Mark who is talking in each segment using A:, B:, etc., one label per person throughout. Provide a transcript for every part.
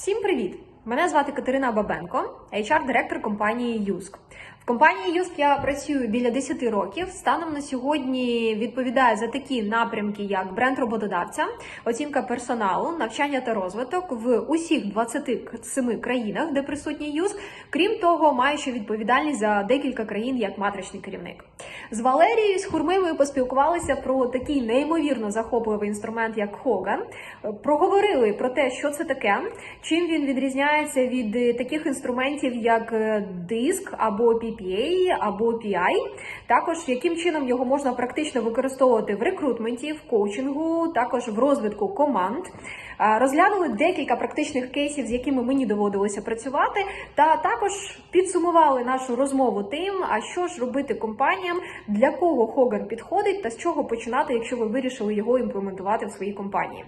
A: Всім привіт! Мене звати Катерина Бабенко, HR-директор компанії Юск. В компанії Юск я працюю біля 10 років. Станом на сьогодні відповідаю за такі напрямки, як бренд роботодавця, оцінка персоналу, навчання та розвиток в усіх 27 країнах, де присутній Юск. Крім того, маю ще відповідальність за декілька країн як матричний керівник. З Валерією з Хурмимою поспілкувалися про такий неймовірно захопливий інструмент, як Хоган. Проговорили про те, що це таке, чим він відрізняється від таких інструментів, як е, диск або PPA, або PI. Також яким чином його можна практично використовувати в рекрутменті, в коучингу, також в розвитку команд. Розглянули декілька практичних кейсів, з якими мені доводилося працювати, та також підсумували нашу розмову тим, а що ж робити компаніям, для кого Хоган підходить та з чого починати, якщо ви вирішили його імплементувати в своїй компанії.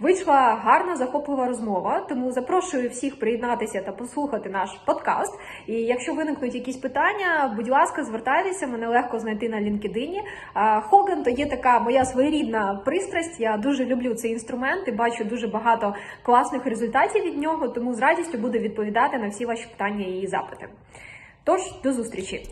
A: Вийшла гарна захоплива розмова, тому запрошую всіх приєднатися та послухати наш подкаст. І якщо виникнуть якісь питання, будь ласка, звертайтеся, мене легко знайти на LinkedIn. Хоган то є така моя своєрідна пристрасть. Я дуже люблю цей інструмент і бачу дуже багато класних результатів від нього, тому з радістю буду відповідати на всі ваші питання і запити. Тож, до зустрічі!